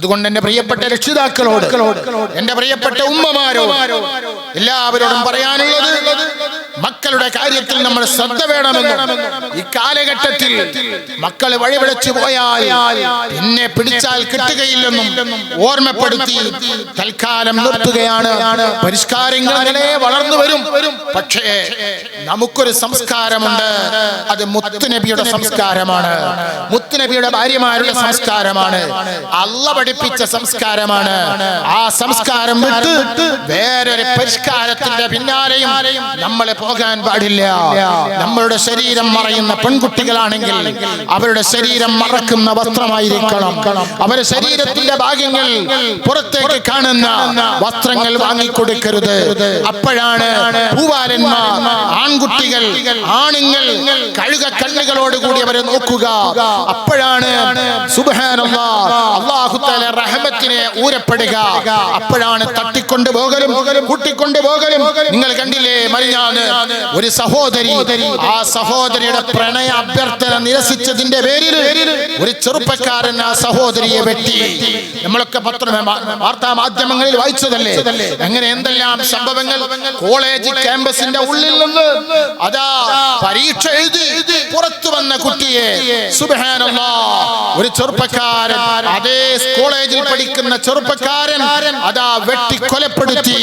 അതുകൊണ്ട് എന്റെ പ്രിയപ്പെട്ട രക്ഷിതാക്കളോട് എന്റെ പ്രിയപ്പെട്ട ഉമ്മമാരോ എല്ലാവരോടും പറയാനുള്ളത് മക്കളുടെ കാര്യത്തിൽ നമ്മൾ ശ്രദ്ധ വേണമെന്ന് ഈ കാലഘട്ടത്തിൽ മക്കൾ വഴിപിഴച്ചു പോയാൽ പിന്നെ പിടിച്ചാൽ കിട്ടുകയില്ലെന്നും ഓർമ്മപ്പെടുത്തി തൽക്കാലം നിർത്തുകയാണ്. പരിഷ്കാരങ്ങൾ അങ്ങനെ വളർന്നു വരും. പക്ഷേ നമുക്കൊരു സംസ്കാരമുണ്ട്. അത് മുത്തുനബിയുടെ സംസ്കാരമാണ്. മുത്തുനബിയുടെ ഭാര്യമാരുടെ സംസ്കാരമാണ്. അല്ല പഠിപ്പിച്ച സംസ്കാരമാണ്. ആ സംസ്കാരം വിട്ട് വേറൊരു പരിഷ്കാരത്തിന്റെ പിന്നാലെയും നമ്മൾ പോകാൻ പാടില്ല. നമ്മളുടെ ശരീരം മറയുന്ന പെൺകുട്ടികളാണെങ്കിൽ അവരുടെ ശരീരം മറക്കുന്ന വസ്ത്രമായിരിക്കണം. അവരുടെ ശരീരത്തിന്റെ ഭാഗ്യങ്ങൾ പുറത്തേക്ക് കാണുന്ന വസ്ത്രങ്ങൾ വാങ്ങിക്കൊടുക്കരുത്. അപ്പോഴാണ് പൂവാലന്മാർ ആൺകുട്ടികൾ ആണുങ്ങൾ കഴുക കണ്ണുകളോട് കൂടി അവരെ നോക്കുക. അപ്പോഴാണ് സുബ്ഹാനല്ലാ അള്ളാഹുത്താല റഹമത്തിനെ ഊരപ്പെടുക. അപ്പോഴാണ് തട്ടിക്കൊണ്ടു പോകലും കൂട്ടിക്കൊണ്ടു പോകലും നിങ്ങൾ കണ്ടില്ലേ മരിഞ്ഞാന്ന് ഒരു സഹോദരി ആ സഹോദരിയുടെ പ്രണയ അഭ്യർത്ഥന നിരസിച്ചതിന്റെ പേരിൽ ഒരു ചെറുപ്പക്കാരൻ ആ സഹോദരിയെ വെട്ടി. നമ്മളൊക്കെ പത്ര വാർത്താ മാധ്യമങ്ങളിൽ വായിച്ചതല്ലേ? അങ്ങനെ എന്തെല്ലാം സംഭവങ്ങൾ കോളേജ് ക്യാമ്പസിന്റെ ഉള്ളിൽ നിന്ന് അതാ പരീക്ഷ എഴുതി പുറത്തു വന്ന കുട്ടിയെ സുബ്ഹാനല്ലാ ഒരു ചെറുപ്പക്കാരൻ അതേ കോളേജിൽ പഠിക്കുന്ന ചെറുപ്പക്കാരൻ അതാ വെട്ടി കൊലപ്പെടുത്തി.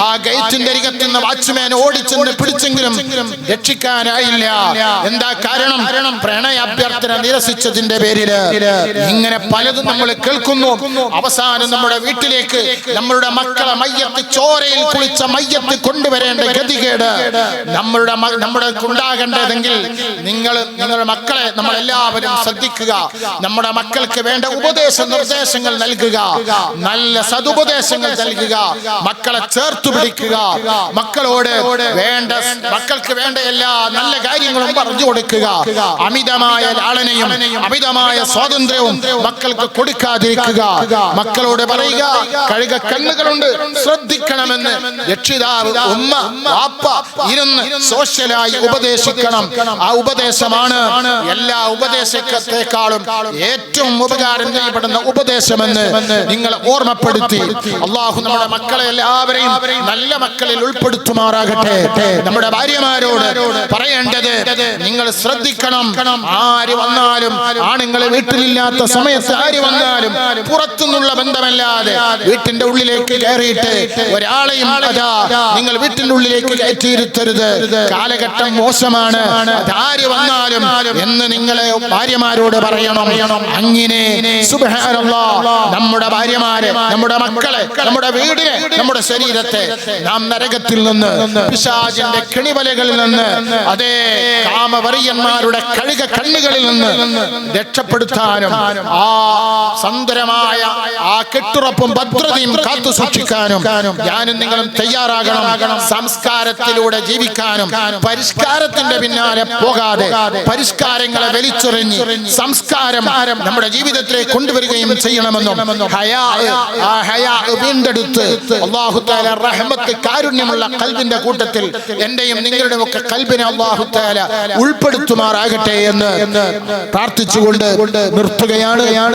ആ ഗേറ്റിന്റെ അരികത്തുനിന്ന് വാച്ച്മാൻ ഓടിച്ചെന്ന് പിടിച്ചെങ്കിലും രക്ഷിക്കാനായില്ല. എന്താ കാരണം? പ്രണയാഭ്യർത്ഥന നിരസിച്ചതിന്റെ പേരിൽ ഇങ്ങനെ പലതും നമ്മൾ കേൾക്കുന്നു. അവസാനം നമ്മുടെ വീട്ടിലേക്ക് നമ്മളുടെ മക്കളെ മയ്യത്ത് ചോരയിൽ കുളിച്ച മയ്യത്ത് കൊണ്ടുവരേണ്ട ഗതികേട് നമ്മളുടെ നമ്മുടെ ഉണ്ടാകേണ്ടതെങ്കിൽ നിങ്ങൾ നിങ്ങളുടെ മക്കളെ നമ്മളെല്ലാവരും ശ്രദ്ധിക്കുക. നമ്മുടെ മക്കൾക്ക് വേണ്ട ഉപദേശ നിർദ്ദേശങ്ങൾ നൽകുക. നല്ല സതുപദേശങ്ങൾ നൽകുക. മക്കളെ ചേർത്തു പിടിക്കുക. മക്കളോട് വേണ്ട മക്കൾക്ക് വേണ്ട എല്ലാ നല്ല കാര്യങ്ങളും പറഞ്ഞു കൊടുക്കുക. അമിതമായ ലാളനയും അമിതമായ സ്വാതന്ത്ര്യവും മക്കൾക്ക് കൊടുക്കാതിരിക്കുക. മക്കളോട് പറയുക കഴുക കണ്ണുകളുണ്ട് ശ്രദ്ധിക്കണമെന്ന് രക്ഷിതാവ് ഉമ്മ വാപ്പ ഇരുന്ന് സോഷ്യലായി ഉപദേശിക്കണം. ആ ഉപദേശമാണ് എല്ലാ ഉപദേശത്തെക്കാളും ഏറ്റവും ഉപകാരം ചെയ്യപ്പെടുന്ന ഉപദേശമെന്ന് നിങ്ങൾ ഓർമ്മപ്പെടുത്തി. അള്ളാഹു നമ്മുടെ മക്കളെ എല്ലാവരെയും നല്ല മക്കളിൽ ഉൾപ്പെടുത്തുമാറാകട്ടെ. നമ്മുടെ ഭാര്യമാരോട് പറയേണ്ടത് നിങ്ങൾ ശ്രദ്ധിക്കണം. ആര് വന്നാലും ആണുങ്ങളെ വീട്ടിലില്ലാത്ത സമയത്ത് ആര് വന്നാലും പുറത്തുനിന്നുള്ള ബന്ധമല്ലാതെ വീട്ടിന്റെ ഉള്ളിലേക്ക് കയറിയിട്ട് ഒരാളെയും അതാ നിങ്ങൾ വീട്ടിന്റെ ഉള്ളിലേക്ക് കയറ്റിയിരുത്തരുത്. കാലഘട്ടം മോശമാണ്. അതാര് വന്നാലും എന്ന് നിങ്ങളെ ഭാര്യമാരോട് പറയണം. അങ്ങനെ നമ്മുടെ ഭാര്യമാരെ നമ്മുടെ മക്കളെ നമ്മുടെ വീടിനെ നമ്മുടെ ശരീരത്തെ നാം നരകത്തിൽ നിന്ന് പിശാചിന്റെ കിണിവലകളിൽ നിന്ന് അതേ കാമവറിയന്മാരുടെ കഴുക കണ്ണുകളിൽ നിന്ന് രക്ഷപ്പെടുത്താനും ആ സുന്ദരമായ ആ കെട്ടുറപ്പും ഭദ്രതയും കാത്തു സൂക്ഷിക്കാനും ഞാനും നിങ്ങളും തയ്യാറാകണം. സംസ്കാരത്തിലൂടെ ജീവിക്കാനും പരിഷ്കാരത്തിന്റെ പിന്നാലെ പോകാതെ പരിഷ്കാരങ്ങളെ വലിച്ചെറിഞ്ഞ് സംസ്കാരം നമ്മുടെ ജീവിതത്തിലേക്ക് കൊണ്ടുവരികയും ചെയ്യണമെന്നും വീണ്ടെടുത്ത് അള്ളാഹു താല റഹ്മത്ത് കാരുണ്യമുള്ള കൽവിന്റെ കൂട്ടത്തിൽ എന്റെയും നിങ്ങളുടെയും ഒക്കെ കൽബിനെ അള്ളാഹു താല ഉൾപ്പെടുത്തുമാറാകട്ടെ എന്ന് പ്രാർത്ഥിച്ചുകൊണ്ട് നിർത്തുകയാണ്.